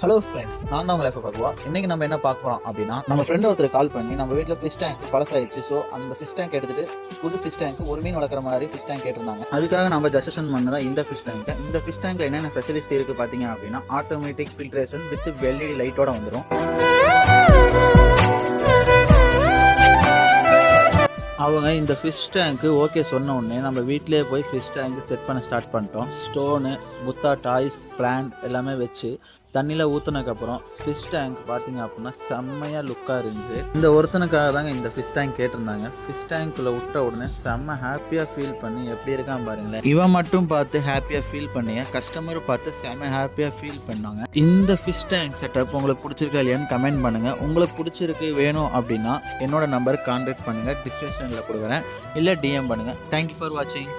Hello friends நான் தான் உங்களை பகுவா இன்னைக்கு நம்ம என்ன பார்க்க போறோம் அப்படின்னா நம்ம ஃப்ரெண்ட் ஒருத்தர் கால் பண்ணி நம்ம வீட்டில் ஃபிஷ் டேங்க் பழசாயிடுச்சு. ஸோ அந்த ஃபிஷ் டேங்க் எடுத்துட்டு புது ஃபிஷ் டேங்க் ஒரு மீன் வளர்க்குற மாதிரி ஃபிஷ் டேங்க் கேட்டிருந்தாங்க. அதுக்காக நம்ம ஜஸ்டேஷன் பண்ணதான் இந்த ஃபிஷ் டேங்க் இந்த ஃபிஷ் டேங்க்ல என்னென்ன ஃபெசிலிட்டி இருக்கு பார்த்தீங்க அப்படின்னா ஆட்டோமேட்டிக் ஃபில்ட்ரேஷன் வித் எல்இடி லைட்டோட வந்துடும் அவங்க இந்த ஃபிஷ் டேங்க்கு ஓகே சொன்ன உடனே நம்ம வீட்டிலேயே போய் ஃபிஷ் டேங்க்கு செட் பண்ண ஸ்டார்ட் பண்ணிட்டோம். ஸ்டோனு முத்தா டாய்ஸ் பிளான்ட் எல்லாமே வச்சு தண்ணியில் ஊற்றுனதுக்கப்புறம் ஃபிஷ் டேங்க் பார்த்தீங்க அப்படின்னா செம்மையாக லுக்காக இருந்துச்சு. இந்த ஒருத்தனுக்காக தாங்க இந்த ஃபிஷ் டேங்க் கேட்டிருந்தாங்க. ஃபிஷ் டேங்க்குள்ளே விட்ட உடனே செம்ம ஹாப்பியாக ஃபீல் பண்ணி எப்படி இருக்கான் பாருங்களேன். இவன் மட்டும் பார்த்து ஹாப்பியாக ஃபீல் பண்ணிய? கஸ்டமரும் பார்த்து செம்ம ஹாப்பியாக ஃபீல் பண்ணாங்க. இந்த ஃபிஷ் டேங்க் செட்டப் உங்களுக்கு பிடிச்சிருக்கா இல்லையான்னு கமெண்ட் பண்ணுங்கள் உங்களுக்கு பிடிச்சிருக்கு வேணும் அப்படின்னா என்னோட நம்பருக்கு கான்டாக்ட் பண்ணுங்கள் டிஸ்கிரிப்ஷனில் கொடுக்குறேன். இல்லை டிஎம் பண்ணுங்கள் தேங்க்யூ ஃபார் வாட்சிங்